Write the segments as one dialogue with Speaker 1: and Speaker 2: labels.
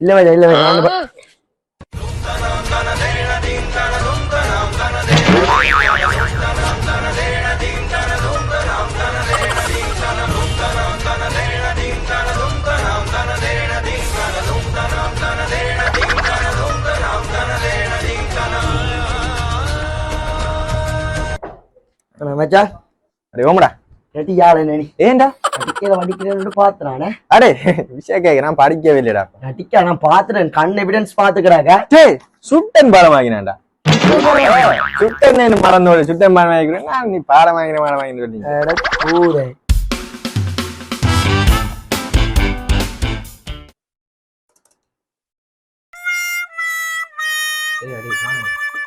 Speaker 1: இல்ல மச்சான் இல்ல மச்சான் அந்த ப- அண்ணா, மச்சான்
Speaker 2: அடே ஓமடா
Speaker 1: ரெட்டி யாழ் என்ன நீ பாத்துறானே.
Speaker 2: அடே விஷயம் கேட்க நான் படிக்கவே இல்லைடா.
Speaker 1: நடிக்க நான் பாத்துறேன் கண் எவிடன்ஸ் பாத்துக்கிறாங்க.
Speaker 2: டேய் சுட்டன் பாடம் வாங்கினான்டா. சுட்டன் மறந்தோடு சுட்டன் பாடம் வாங்கிக்கிறேன். நான் நீ பாடம் வாங்கின பாடம்
Speaker 1: கூரை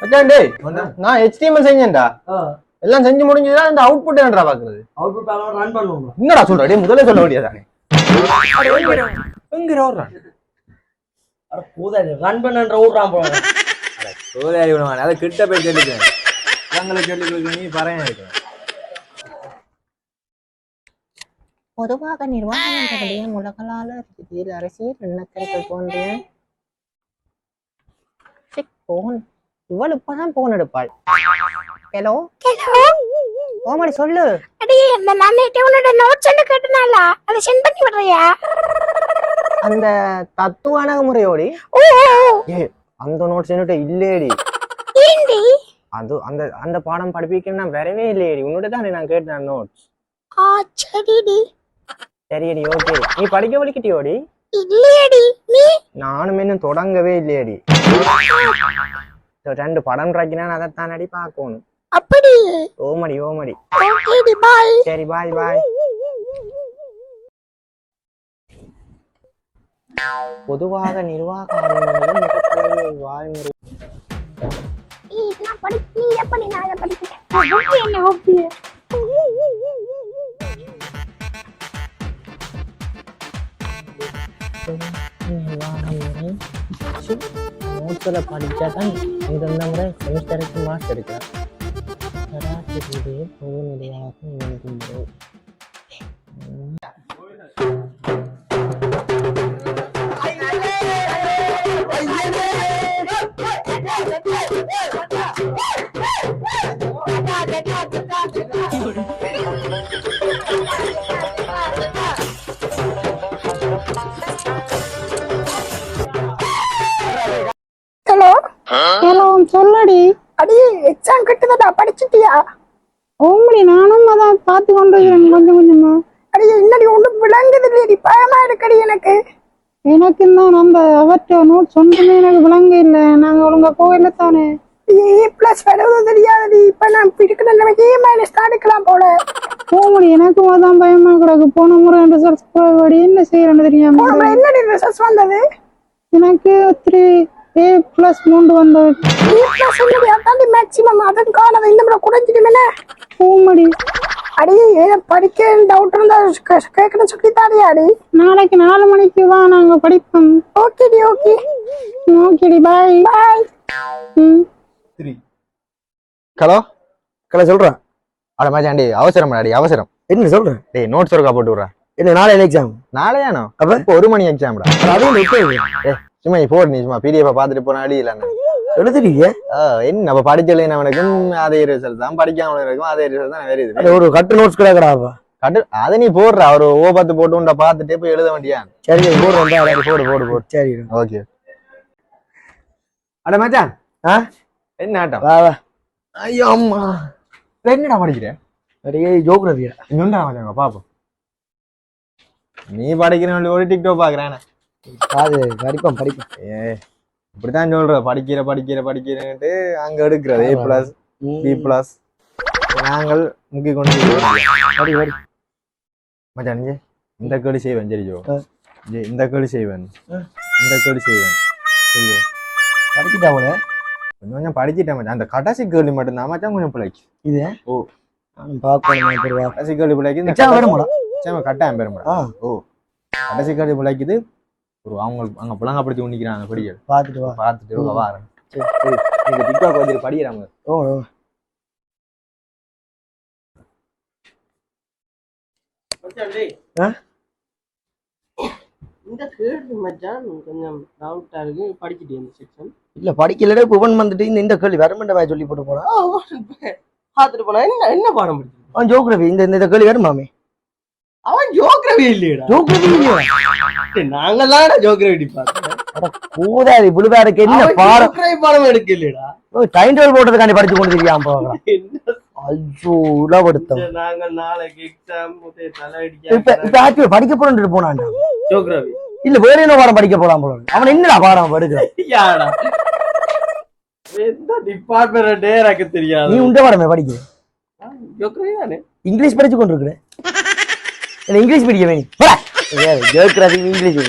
Speaker 2: மச்சான் டேய் நான் HTML செஞ்சேன்டா. எல்லாம் செஞ்சு முடிஞ்சதுடா இந்த அவுட்புட் என்னடா பாக்குறது?
Speaker 1: அவுட்புட் ரன் பண்ணுவோம்
Speaker 2: என்னடா சொல்ற? டேய் முதல்ல சொல்ல வேண்டியதானே எங்க ஓடுறான்
Speaker 1: அட கூதாடி ரன் பண்ணன்ற ஊர்றான் போல.
Speaker 2: சோதாரி விடுவான் அதை கிட்ட போய் கேட்டுக்கேன் எங்களை கேட்டு நீ பறையன் இருக்கு
Speaker 3: பொதுவாக நிர்வாகம் உலகளால ரீதியில் அரசியல் எண்ணக்கருக்கள் போன்ற. போன். இவள் இப்பதான் போன் எடுப்பாள். ஹலோ? ஓமடி சொல்லு.
Speaker 4: அடி இந்த நான் நேற்று உன்னோட நோட்ஸ் ஒன்று கேட்டனால அதை சென்ட் பண்ணி விடுறியா?
Speaker 3: அந்த தத்துவ அணுகுமுறையோடி
Speaker 4: ஓ
Speaker 3: ஏ அந்த நோட்ஸ் என்னட்ட இல்லையடி.
Speaker 4: ஏண்டி?
Speaker 3: அது அந்த அந்த பாடம் படிப்பிக்க நான் வரவே இல்லையடி. உன்னோட தானே நான் கேட்டேன் நோட்ஸ்
Speaker 4: ஆ சரிடி.
Speaker 3: சரியடி ஓகே நீ படிக்க வலிக்கிட்டியோடி?
Speaker 4: இல்லையடி. நீ?
Speaker 3: நானும் இன்னும் தொடங்கவே இல்லையடி. ரெண்டு படம் ராக்கினா அதைத்தான் அடி பார்க்கணும். ஓமடி ஓமடி சரி பாய் பாய் பொதுவாக நிர்வாக நோட்ஸில் படித்தா தான் இந்த முறை செமிஸ்டருக்கு மார்க்ஸ் எடுக்கலாம் சராசரி பொது நிலையாக எழுதும்போது
Speaker 4: ஹலோ
Speaker 5: ஹலோ சொல்லடி
Speaker 4: அடி எக்ஸாம் கிட்டதா படிச்சிட்டியா?
Speaker 5: ஓம்படி நானும் அதான் பார்த்து கொண்டு இருக்கிறேன் கொஞ்சம் கொஞ்சமா.
Speaker 4: அடி என்னடி ஒன்றும் விளங்குது இல்லையடி பயமா இருக்கடி எனக்கு.
Speaker 5: எனக்கு தான் அந்த அவற்ற நோட் சொன்னமே எனக்கு விளங்க இல்லை. நாங்க ஒழுங்கா போகல தானே.
Speaker 4: ஏ பிளஸ் வருவது தெரியாதடி. இப்ப நான் இருக்கிற நமக்கு ஏ மைனஸ் தான் எடுக்கலாம் போல.
Speaker 5: போமடி எனக்கும் அதான் பயமா கிடக்கு. போன முறை ரிசல்ட்ஸ் என்ன செய்யறேன்னு தெரியாம
Speaker 4: என்னடி ரிசல்ட்ஸ் வந்தது?
Speaker 5: எனக்கு த்ரீ ஏ பிளஸ் மூன்று வந்தது
Speaker 4: ஏ பிளஸ் என்னடி அதாண்டி மேக்ஸிமம் அதன் காலம் இந்த முறை குறைஞ்சிடுமே
Speaker 5: போமடி
Speaker 4: அடி ஏன் படிக்க டவுட் இருந்தா கேட்கணும் சொல்லி தாடியா அடி.
Speaker 5: நாளைக்கு நாலு மணிக்கு வா நாங்க படிப்போம்.
Speaker 4: ஓகேடி ஓகே.
Speaker 5: ஓகேடி பாய்
Speaker 4: பாய்
Speaker 2: ஹலோ?
Speaker 1: கலை சொல்றேன்.
Speaker 2: அட டேய் அவசரம் அடி அவசரம்.
Speaker 1: என்ன சொல்றேன்
Speaker 2: டேய் நோட்ஸ் ஒருக்கா போட்டு விட்றா.
Speaker 1: என்ன நாளைக்கு எக்ஸாம்
Speaker 2: நாளையானோ?
Speaker 1: அப்ப?
Speaker 2: ஒரு மணி எக்ஸாம்டா
Speaker 1: விட்டு
Speaker 2: சும்மா நீ போடு நீ சும்மா பிடிஎஃப் பார்த்துட்டு போன அடி இல்லைண்ணா
Speaker 1: எழுதுறீங்க
Speaker 2: என்ன நம்ம படிக்கலைனவனுக்கும் அதே ரிசல்ட் தான். படிக்காமலுக்கும் அதே ரிசல்ட் தான் வேற
Speaker 1: ஒரு கட்டு நோட்ஸ் கிடக்குறாப்பா
Speaker 2: கட்டு அதை நீ போடுற ஒரு ஓ பத்து போட்டு உண்டை பார்த்துட்டு போய் எழுத வேண்டியா
Speaker 1: சரி போடு வந்தா போடு போடு போடு. சரி
Speaker 2: ஓகே. அட மச்சான்.
Speaker 1: ஆ?
Speaker 2: என்ன ஆட்டம்?
Speaker 1: வா வா.
Speaker 2: ஐயோ அம்மா. என்னடா படிக்கிறேன்
Speaker 1: அடியே ஜோக்ரஃபியா
Speaker 2: இன்னொண்டா மச்சாங்க பாப்போம். நீ படிக்கிறேன் ஒரு டிக்டோ பாக்குறேன்.
Speaker 1: அது படிப்போம் படிப்போம்.
Speaker 2: ஏ இப்படித்தான் சொல்ற. படிக்கிற படிக்கிற படிக்கிறேன்ட்டு அங்க எடுக்கிறது. ஏ பிளஸ் பி பிளஸ் நாங்கள் முக்கி கொண்டு
Speaker 1: படி படி
Speaker 2: மச்சான் இந்த கேடு செய்வேன் சரி ஜோ. இந்த கேடு செய்வேன். இந்த கேடு செய்வேன். சரிയോ
Speaker 1: படிச்சுட்டா போல?
Speaker 2: கொஞ்சம் கொஞ்சம் படிச்சிட்டேன் மச்சான். அந்த கடைசி கேள்வி மட்டும்தான் மச்சான் கொஞ்சம் பிள்ளைக்கு
Speaker 1: இது?
Speaker 2: ஓ.
Speaker 1: பெருவா
Speaker 2: கடைசி கேள்வி பிள்ளைக்கு கட்டாயம் பெருமாடா
Speaker 1: ஆ.
Speaker 2: ஓ. கடைசி கேள்வி பிள்ளைக்குது ஒரு அவங்க அங்க புலங்கப்படுத்தி உண்டிக்கிறாங்க படிக்க
Speaker 1: பார்த்துட்டு வா.
Speaker 2: பார்த்துட்டு
Speaker 1: ம்.
Speaker 2: வாரேன் சரி டிக்டாக் வச்சுட்டு படிக்கிறாங்க.
Speaker 1: ஓ ஓ. ஆ?
Speaker 6: இந்த கேள்வி மச்சான் கொஞ்சம் டவுட்டா இருக்கு. படிச்சுட்டு இந்த செக்ஷன்
Speaker 1: இல்ல படிக்கலடா இப்ப இவன் வந்துட்டு இந்த இந்த கேள்வி வருமெண்ட மாதிரி சொல்லி போட்டு போறான்
Speaker 6: பார்த்துட்டு போனா என்ன என்ன பாடம் படிச்சு
Speaker 1: அவன் ஜோக்ரபி இந்த இந்த கேள்வி வருமாமே
Speaker 6: அவன் ஜோக்ரவி இல்லையடா.
Speaker 1: ஜோக்ரபி இல்லையா
Speaker 6: ஜோக்ரவி பார்த்தோம்
Speaker 1: கூதாரி புழுவாருக்கு என்ன பாடம்?
Speaker 6: பாடம் எடுக்க இல்லையடா
Speaker 1: டைம் டேபிள் போட்டதுக்காண்டி படிச்சு கொண்டு தெரியாம போகலாம்.
Speaker 6: என்ன
Speaker 1: ஐயோ உலவடுத்தம்
Speaker 6: செஞ்ச நாங்க நாளைக்கு எக்ஸாம் தலை
Speaker 1: இப்ப
Speaker 6: அடிக்க
Speaker 1: இப்ப ஆக்சுவலி படிக்க போறேன்ட்டு போனான்டா.
Speaker 6: ஜோக்ரவி
Speaker 1: இல்ல வேற என்ன பாடம் படிக்க போலாம் போல. அவன் என்னடா பாடம் படுக்கிறான்
Speaker 6: எந்த டிபார்ட்மெண்ட் எனக்கு
Speaker 1: நீ உண்ட பாடமே படிக்க. இங்கிலீஷ் படிச்சு கொண்டு இங்கிலீஷ் படிக்க வேணும் ஜோக்ரபி இங்கிலீஷ்